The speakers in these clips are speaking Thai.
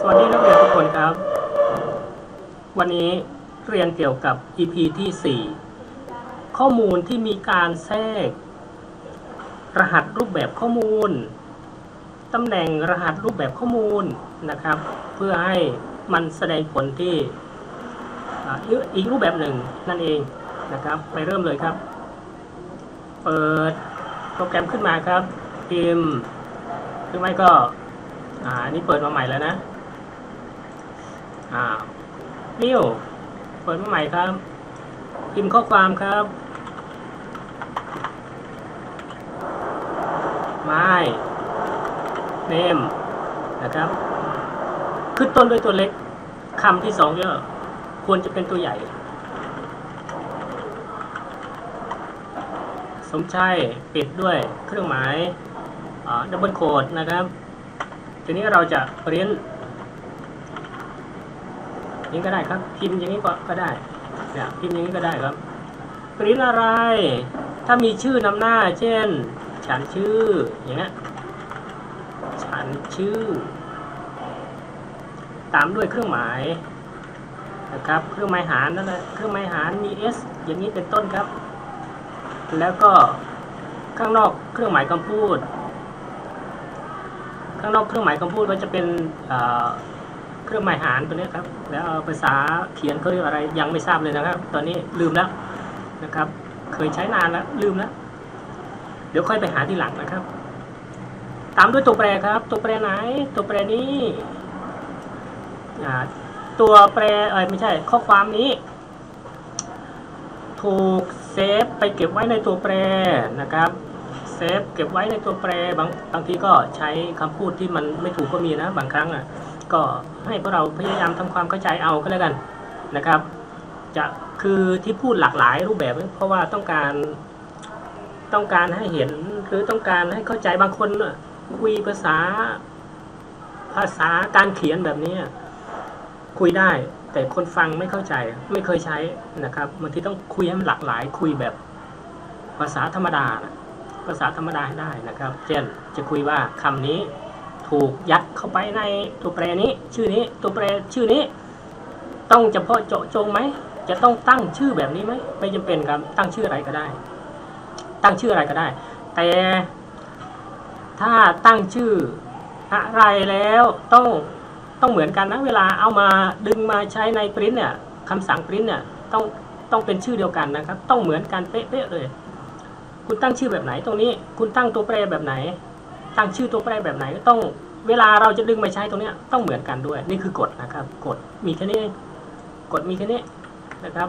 สวัสดีนักเรียนทุกคนครับ วันนี้เรียนเกี่ยวกับ EP ที่ 4 ข้อมูลที่มีการแทรก รหัสรูปแบบข้อมูล ตำแหน่งรหัสรูปแบบข้อมูลนะครับ เพื่อให้มันแสดงผลที่อีกรูปแบบหนึ่งนั่นเองนะครับ ไปเริ่มเลยครับ เปิดโปรแกรมขึ้นมาครับพิมพ์หรือไม่ก็อ่านนี้เปิดมาใหม่แล้วนะ อ่านิวเปิดมาใหม่ครับพิมพ์ข้อความครับไม่เนมนะครับ ขึ้นต้นด้วยตัวเล็กคำที่สองเนี่ยควรจะเป็นตัวใหญ่ สมชัยปิดด้วยเครื่องหมายดับเบิลโคดนะครับ ทีนี้เราจะเรียน นี้ก็ได้ครับ พิมพ์อย่างนี้ก็ก็ได้เนี่ยพิมพ์อย่างนี้ก็ได้ครับปริ้นอะไร ถ้ามีชื่อนำหน้า เช่น ฉันชื่ออย่างเงี้ยฉันชื่อ ตามด้วยเครื่องหมายนะครับเครื่องหมายหารนั่นแหละเครื่องหมายหารมี s อย่างนี้เป็นต้นครับ แล้วก็ข้างนอกเครื่องหมายคำพูด ข้างนอกเครื่องหมายคำพูดก็จะเป็น เครื่องหมายหารตัวนี้ครับ แล้วเอาภาษาเขียนเขาเรียกอะไรยังไม่ทราบเลยนะครับ ตอนนี้ลืมแล้วนะครับ เคยใช้นานแล้วลืมแล้ว เดี๋ยวค่อยไปหาทีหลังนะครับ ตามด้วยตัวแปรครับ ตัวแปรไหน ตัวแปรนี้ตัวแปรเอ้ยไม่ใช่ ข้อความนี้ ถูกเซฟไปเก็บไว้ในตัวแปรนะครับเซฟเก็บไว้ในตัวแปรบางบางทีก็ใช้คำพูดที่มันไม่ถูกก็มีนะ บางครั้งอะ ก็ให้พวกเราพยายามทำความเข้าใจเอาก็แล้วกันนะครับ จะคือที่พูดหลากหลายรูปแบบ เพราะว่าต้องการต้องการให้เห็นหรือต้องการให้เข้าใจบางคนคุยภาษาภาษาการเขียนแบบนี้คุยได้ แต่คนฟังไม่เข้าใจไม่เคยใช้นะครับบางทีต้องคุยให้มันหลากหลาย คุยแบบภาษาธรรมดานะภาษาธรรมดาให้ได้นะครับ เช่นจะคุยว่าคำนี้ ถูกยัดเข้าไปในตัวแปรนี้ ชื่อนี้ตัวแปรชื่อนี้ ต้องเฉพาะเจาะจงไหมจะต้องตั้งชื่อแบบนี้ไหมไม่จำเป็นครับตั้งชื่ออะไรก็ได้ ตั้งชื่ออะไรก็ได้ แต่ถ้าตั้งชื่ออะไรแล้วต้องต้องเหมือนกันนะเวลาเอามาดึงมาใช้ในปริ้นเนี่ยคำสั่งปริ้นเนี่ยต้องต้องเป็นชื่อเดียวกันนะครับ ต้องเหมือนกันเป๊ะๆเลย คุณตั้งชื่อแบบไหนตรงนี้ คุณตั้งตัวแปรแบบไหน ตั้งชื่อตัวแปรแบบไหนก็ต้องเวลาเราจะดึงมาใช้ตรงนี้ต้องเหมือนกันด้วย นี่คือกฎนะครับ กฎมีแค่นี้กฎมีแค่นี้นะครับ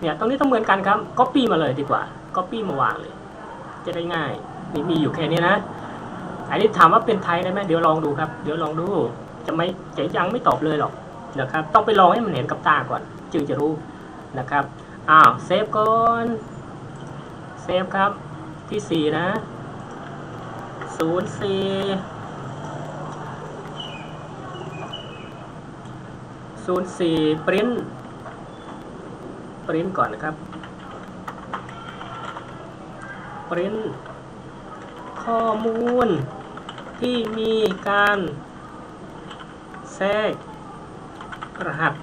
เนี่ยตรงนี้ต้องเหมือนกันครับ copy มาเลยดีกว่า copy มาวางเลย จะได้ง่ายนี่มีอยู่แค่นี้นะ อันนี้ถามว่าเป็นไทยได้ไหมเดี๋ยวลองดูครับ เดี๋ยวลองดู จะไม่จะยังไม่ตอบเลยหรอกนะครับ ต้องไปลองให้มันเห็นกับตาก่อน จึงจะรู้นะครับ อ้าว เซฟก่อน เซฟครับที่สี่นะ ศูนย์สี่ศูนย์สี่ปริ้นปริ้นก่อนนะครับปริ้นข้อมูลที่มีการแทรกรหัส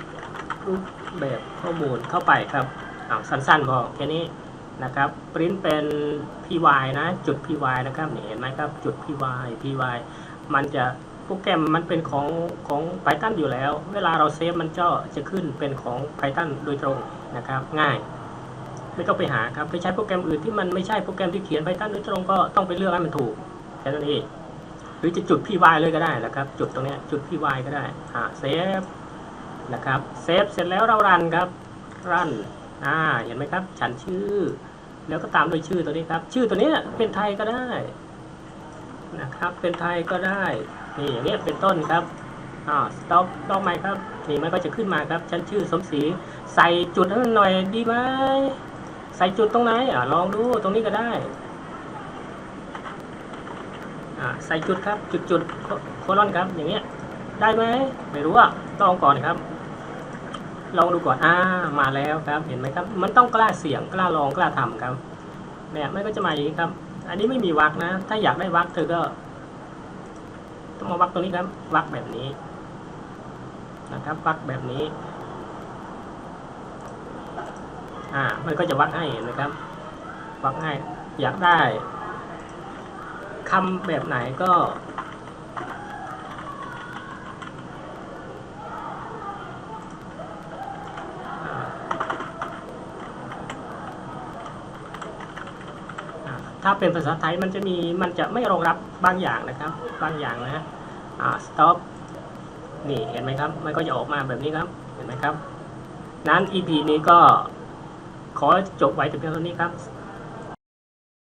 รูปแบบข้อมูลเข้าไปครับอ้าสั้นๆพอแค่นี้ นะครับปริ้นเป็น py นะ จุด py นะครับเห็นไหมครับ จุด py py มันจะโปรแกรมมันเป็นของของ Python อยู่แล้ว เวลาเราเซฟมันก็จะขึ้นเป็นของ Python โดยตรงนะครับ ง่ายไม่ต้องไปหาครับไปใช้โปรแกรมอื่นที่มันไม่ใช่โปรแกรมที่เขียน Python โดยตรงก็ต้องไปเลือกให้มันถูกแค่นั้นเองหรือจะจุด py เลยก็ได้นะครับ จุดตรงนี้จุด py ก็ได้อ่าเซฟนะครับเซฟเสร็จแล้วเรารันครับรัน อ่า เห็นไหมครับ ฉันชื่อ แล้วก็ตามด้วยชื่อตัวนี้ครับ ชื่อตัวนี้เป็นไทยก็ได้ นะครับ เป็นไทยก็ได้ นี่อย่างนี้ยเป็นต้นครับ อ่าสต็อปลองใหมครับ นี่มันก็จะขึ้นมาครับ ฉันชื่อสมศรี ใส่จุดให้มันหน่อยดีไหม ใส่จุดตรงไหน อ่าลองดู ตรงนี้ก็ได้ อ่า ใส่จุดครับ จุดจุดโคลอนครับ อย่างเงี้ย ได้ไหม ไม่รู้อะลองก่อนครับ ลองดูก่อนอ่ามาแล้วครับ เห็นไหมครับ มันต้องกล้าเสี่ยงกล้าลองกล้าทำครับเนี่ยมันก็จะมาอย่างนี้ครับ อันนี้ไม่มีวักนะ ถ้าอยากได้วักเธอก็ ต้องมาวักตรงนี้ครับ วักแบบนี้นะครับวักแบบนี้ อ่า มันก็จะวักให้นะครับ วักให้ อยากได้คำแบบไหนก็ อ่าอ่า ถ้าเป็นภาษาไทยมันจะมีมันจะไม่รองรับบางอย่างนะครับ บางอย่างนะอ่า stop นี่เห็นไหมครับ มันก็จะออกมาแบบนี้ครับ เห็นไหมครับ นั้น EP นี้ก็ขอจบไว้แต่เพียงเท่านี้ครับ